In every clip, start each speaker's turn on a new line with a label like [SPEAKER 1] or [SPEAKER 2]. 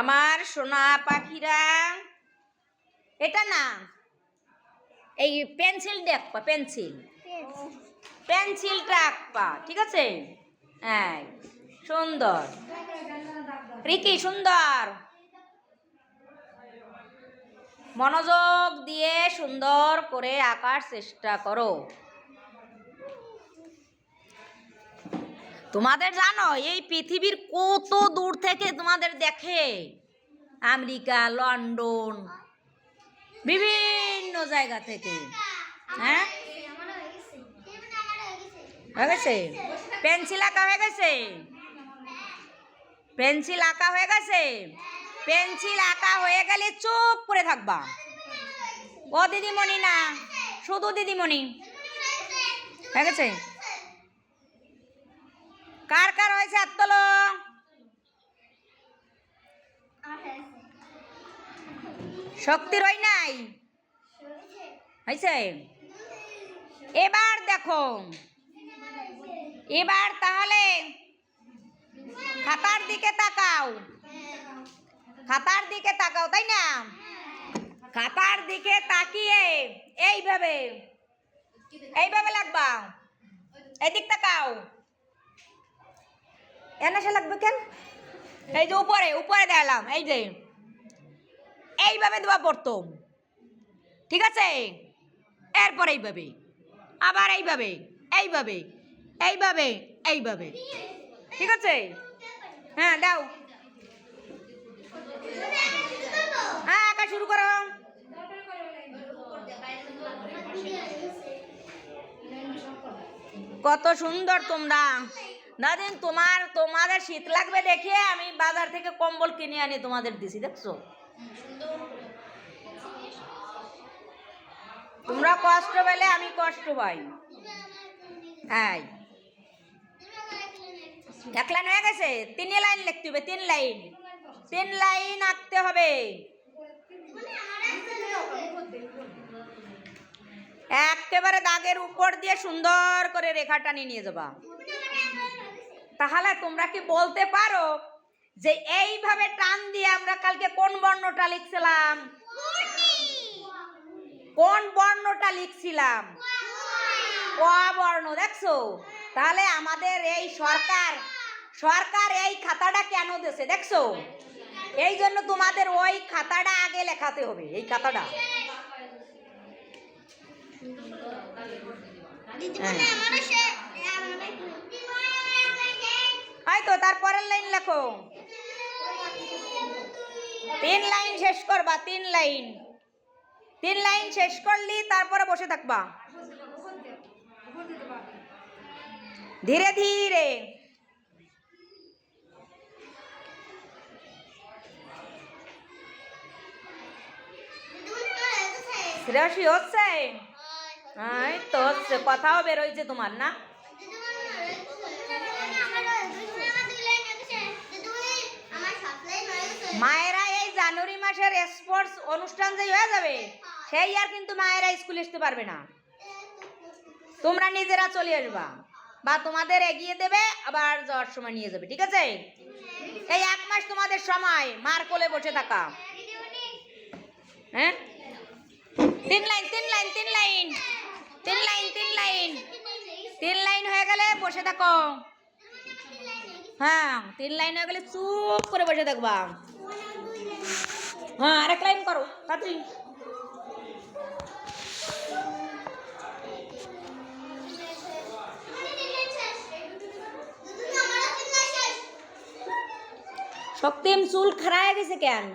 [SPEAKER 1] আমার সোনা পাখিরা, এটা না, এই পেন্সিল আঁকবা, পেন্সিল। পেন্সিলটা আঁকবা, ঠিক আছে? হ্যাঁ সুন্দর। রিকি, সুন্দর। মনোযোগ দিয়ে সুন্দর করে আঁকার চেষ্টা করো। তোমাদের জানো, এই পৃথিবীর কত দূর থেকে তোমাদের দেখে? আমেরিকা, লন্ডন, বিভিন্ন জায়গা থেকে। হ্যাঁ? হয়ে গেছে? পেন্সিল আঁকা হয়ে গেছে? পেন্সিল আঁকা হয়ে গেছে? পেন্সিল আঁকা হয়ে গেলে চুপ করে থাকবা। ও দিদিমণি না, শুধু দিদিমণি। হয়ে গেছে? কার কার হয়েছে হাত তোলো? শক্তির হয় নাই? হয়েছে? এবার দেখো। এবার তাহলে খাতার দিকে তাকাও। খাতার দিকে তাকাও, তাই না? খাতার দিকে তাকিয়ে এইভাবে এইভাবে লাগবা। এদিক তাকাও। এনে সে লাগবে কেন? এই যে উপরে উপরে দেখালাম এই যে। এইভাবে দেওয়া পড়তো ঠিক আছে? এরপর এইভাবে, আবার এইভাবে এইভাবে এইভাবে এইভাবে। ঠিক আছে? হ্যাঁ দাও। হ্যাঁ আঁকা শুরু করো। কত সুন্দর তোমরা। দাদিন তোমার, তোমাদের শীত লাগবে দেখে আমি বাজার থেকে কম্বল কিনে আনি তোমাদের দিছি, দেখছ? তোমরা কষ্ট পেলে আমি কষ্ট পাই। হ্যাঁ। এক লাইন হয়ে গেছে? তিন লাইন লিখতে হবে, তিন লাইন। তিন লাইন আঁকতে হবে। একেবারে দাগের উপর দিয়ে সুন্দর করে রেখা রেখাটা নিয়ে যাবা। তাহলে তোমরা কি বলতে পারো যে এইভাবে টান দিয়ে আমরা কালকে কোন বর্ণটা লিখছিলাম? কোন বর্ণটা লিখছিলাম? ক বর্ণ, দেখছ? তাহলে আমাদের এই সরকার সরকার এই খাতাটা কেন দিয়েছে, দেখছ? এই জন্য তোমাদের ওই খাতাটা আগে লেখাতে হবে, এই খাতাটা। এই তো তারপরের লাইন লেখো। তিন লাইন শেষ করবা তিন লাইন। তিন লাইন শেষ করলি তারপরে বসে থাকবা। ধীরে ধীরে। শ্রেয়সী হচ্ছে? তো হচ্ছে কথাও বেরোইছে তোমার না? মায়েরা এই জানুয়ারি মাসের স্পোর্টস অনুষ্ঠান যে হয়ে যাবে, সেই আর কিন্তু মায়েরা স্কুলে আসতে পারবে না। তোমরা নিজেরা চলে আসবা বা তোমাদের এগিয়ে দেবে, আবার যাওয়ার সময় নিয়ে যাবে, ঠিক আছে? এই এক মাস তোমাদের সময়, মার কোলে বসে থাকা। হ্যাঁ? তিন লাইন তিন লাইন তিন লাইন তিন লাইন তিন লাইন। তিন লাইন হয়ে গেলে বসে থাকো। হ্যাঁ তিন লাইন হয়ে গেলে চুপ করে বসে থাকবা। হ্যাঁ আরেক লাইন করো তাড়াতাড়ি। শক্তিম চুল খারায় গেছে কেন?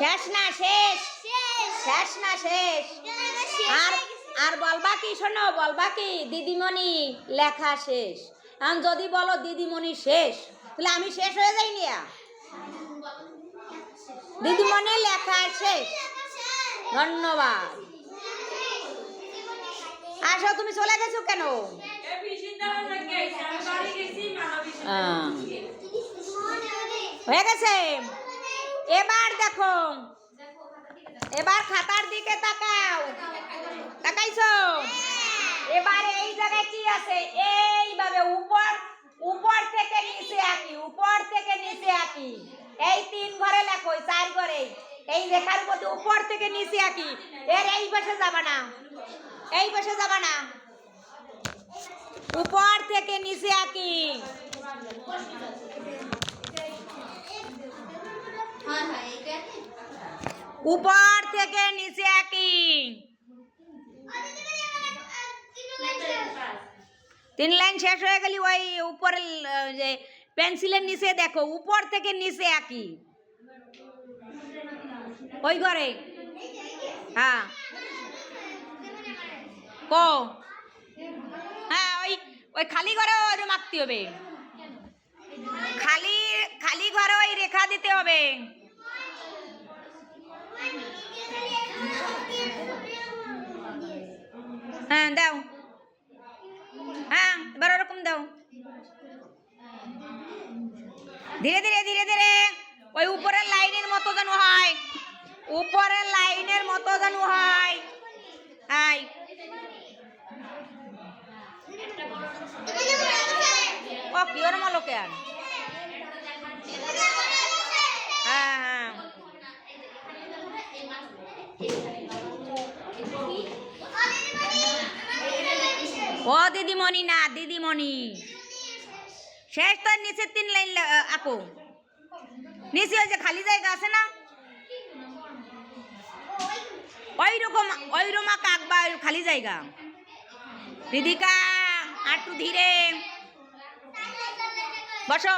[SPEAKER 1] শেষ না শেষ। শেষ না শেষ? আর আর বলবা কি শোনো, বলবা কি? দিদিমণি লেখা শেষ। এখন যদি বলো দিদিমণি শেষ, তাহলে আমি শেষ হয়ে যাই যাইনি দিদিমণি লেখা শেষ। ধন্যবাদ। আসো, তুমি চলে গেছো কেন? হয়ে গেছে? এবার দেখো। এবার খাতার দিকে তাকাও। তাকাইছো? হ্যাঁ। এবার এই জায়গায় কি আছে? এইভাবে উপর উপর থেকে নিচে আঁকি উপর থেকে নিচে আঁকি। এই তিন ঘরে লেখো চার ঘরে। এই রেখার মধ্যে উপর থেকে নিচে আঁকি। এর এই পাশে যাবা না। এই পাশে যাবা না। উপর থেকে নিচে আঁকি। হ্যাঁ হ্যাঁ এইটা উপর থেকে নিচে আঁকি তিন লাইন শেষ হয়ে গেলি, ওই উপরের যে পেন্সিলের নিচে দেখো, উপর থেকে নিচে আঁকি ওই ঘরে? হ্যাঁ। ক? হ্যাঁ ওই ওই খালি ঘরে আঁকতে হবে। খালি খালি ঘরে ওই রেখা দিতে হবে। হ্যাঁ দাও হ্যাঁ এবার ওরকম দাও ধীরে ধীরে ধীরে ধীরে ওই উপরের লাইনের মতো যেন হয় উপরের লাইনের মতো যেন হয় হাই ও পিওর মালোকে আর ও দিদিমণি না, দিদিমণি। শেষ তো নিচের তিন লাইন আকো নিচে ওই যে খালি জায়গা আছে না? ওই রকম ওই রকম আঁকবা খালি জায়গা। দিদিকা আটু ধীরে। বসো।